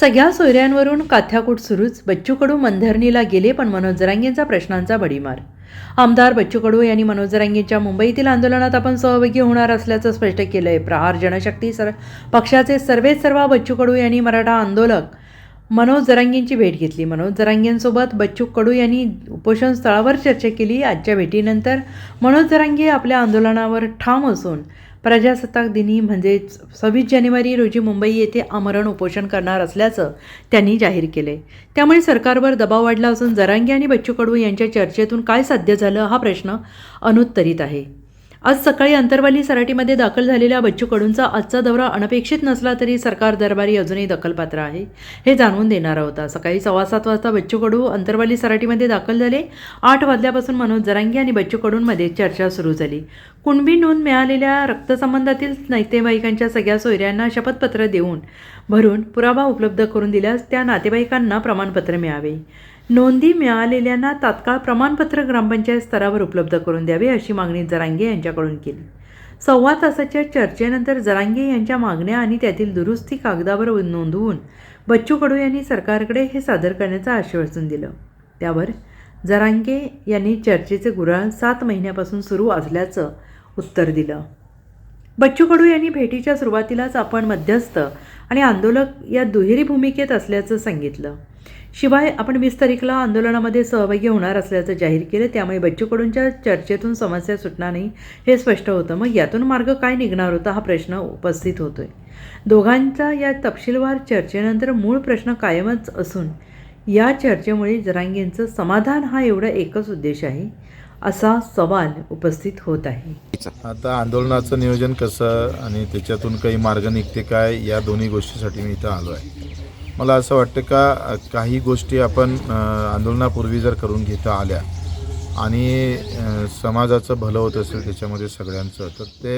सगळ्या सोयऱ्यांवरून काथ्याकूट सुरूच बच्चू कडू मंधरणीला गेले पण मनोज जरांगेंचा प्रश्नांचा बडीमार. आमदार बच्चू कडू यांनी मनोज जरांगेंच्या मुंबईतील आंदोलनात आपण सहभागी होणार असल्याचं स्पष्ट केलंय. प्रहार जनशक्ती सर पक्षाचे सर्वे सर्वा बच्चू कडू यांनी मराठा आंदोलक मनोज जरांगेंची भेट घेतली. मनोज जरांगेंसोबत बच्चू कडू यांनी उपोषण स्थळावर चर्चा केली. आजच्या भेटीनंतर मनोज जरांगे आपल्या आंदोलनावर ठाम असून प्रजासत्ताक दिनी म्हणजेच सव्वीस जानेवारी रोजी मुंबई येथे आमरण उपोषण करणार असल्याचं त्यांनी जाहीर केले. त्यामुळे सरकारवर दबाव वाढला असून जरांगे आणि बच्चू कडू यांच्या चर्चेतून काय साध्य झालं हा प्रश्न अनुत्तरित आहे. आज सकाळी अंतरवाली सराटीमध्ये दाखल झालेल्या बच्चू कडूंचा आजचा दौरा अनपेक्षित नसला तरी सरकार दरबारी अजूनही दखलपात्र आहे. हे जाणून देणारा होता सकाळी सव्वा सात वाजता बच्चू कडू अंतरवाली सराटीमध्ये दाखल झाले. आठ वाजल्यापासून मनोज जरांगी आणि बच्चू कडूंमध्ये चर्चा सुरू झाली. कुणबी नोंद मिळालेल्या रक्तसंबंधातील नातेवाईकांच्या सगळ्या सोयऱ्यांना शपथपत्र देऊन भरून पुरावा उपलब्ध करून दिल्यास त्या नातेवाईकांना प्रमाणपत्र मिळावे. नोंदी मिळालेल्यांना तात्काळ प्रमाणपत्र ग्रामपंचायत स्तरावर उपलब्ध करून द्यावे अशी मागणी जरांगे यांच्याकडून केली. सव्वा तासाच्या चर्चेनंतर जरांगे यांच्या मागण्या आणि त्यातील दुरुस्ती कागदावर नोंदवून बच्चू कडू यांनी सरकारकडे हे सादर करण्याचं आश्वासन दिलं. त्यावर जरांगे यांनी चर्चेचे गुराळ सात महिन्यापासून सुरू असल्याचं उत्तर दिलं. बच्चू कडू यांनी भेटीच्या सुरुवातीलाच आपण मध्यस्थ आणि आंदोलक या दुहेरी भूमिकेत असल्याचं सांगितलं. शिवाय आपण वीस तारीखला आंदोलनामध्ये सहभागी होणार असल्याचं जाहीर केलं त्यामुळे बच्चू कडूंच्या चर्चेतून समस्या सुटणार नाही हे स्पष्ट होतं. मग यातून मार्ग काय निघणार होता हा प्रश्न उपस्थित होतोय. दोघांचा या तपशीलवार चर्चेनंतर मूळ प्रश्न कायमच असून या चर्चेमुळे जरांगींचं समाधान हा एवढा एकच उद्देश आहे असा सवाल उपस्थित होत आहे. आता आंदोलनाचं नियोजन कसं आणि त्याच्यातून काही मार्ग निघते काय या दोन्ही गोष्टीसाठी मी इथं आलो आहे. मला असं वाटतं का काही गोष्टी आपण आंदोलनापूर्वी जर करून घेता आल्या आणि समाजाचं भलं होत असेल त्याच्यामध्ये सगळ्यांचं तर ते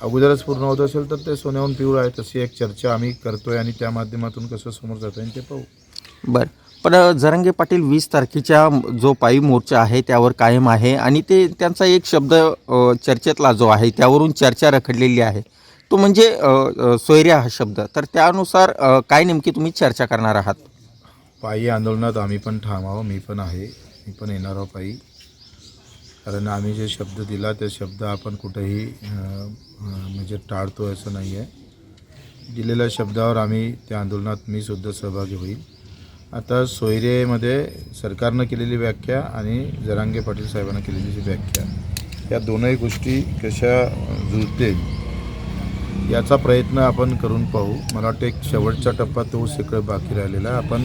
अगोदरच पूर्ण होत असेल तर ते सोन्याहून पिवळं आहे तशी एक चर्चा आम्ही करतोय आणि त्या माध्यमातून कसं समोर जाता येईल ते पाहू. बर. पण जरंगे जरांगे पाटील वीस तारखेच्या जो पायी मोर्चा आहे त्यावर कायम आहे आणि ते त्यांचा एक शब्द चर्चेतला जो आहे त्यावरून चर्चा रखडलेली आहे. तो म्हणजे सोयऱ्या हा शब्द. तर त्यानुसार काय नेमकी तुम्ही चर्चा करणार आहात? पायी आंदोलनात आम्ही पण थांबावं मी पण आहे. मी पण येणार आहो पायी. कारण आम्ही जे शब्द दिला ते शब्द आपण कुठेही म्हणजे टाळतो असं नाही आहे दिलेल्या शब्दावर आम्ही त्या आंदोलनात मी सुद्धा सहभागी होईल. आता सोयरेमध्ये सरकारनं केलेली व्याख्या आणि जरांगे पाटील साहेबांना केलेली जी व्याख्या या दोनही गोष्टी कशा जुळतील याचा प्रयत्न आपण करून पाहू. मला वाटतं एक शेवटचा टप्पा तो सगळं बाकी राहिलेला आहे. आपण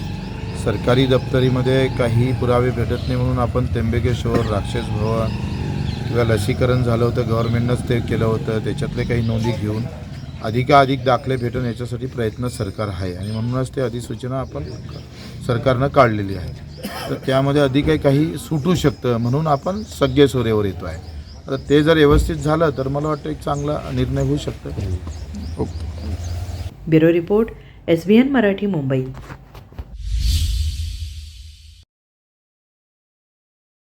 सरकारी दप्तरीमध्ये काही पुरावे भेटत नाही म्हणून आपण त्र्यंबकेश्वर राक्षस भवन किंवा लसीकरण झालं होतं गव्हर्नमेंटनंच ते केलं होतं त्याच्यातले काही नोंदी घेऊन अधिकाधिक दाखले भेटून याच्यासाठी प्रयत्न सरकार आहे. आणि म्हणूनच ते अधिसूचना आपण सरकारनं काढलेली आहे. तर त्यामध्ये अधिक काही सुटू शकतं म्हणून आपण सगळे सोरेवर येतो आहे. आता ते जर व्यवस्थित झालं तर मला वाटतं एक चांगला निर्णय होऊ शकतो. Bureau report S B N Marathi Mumbai.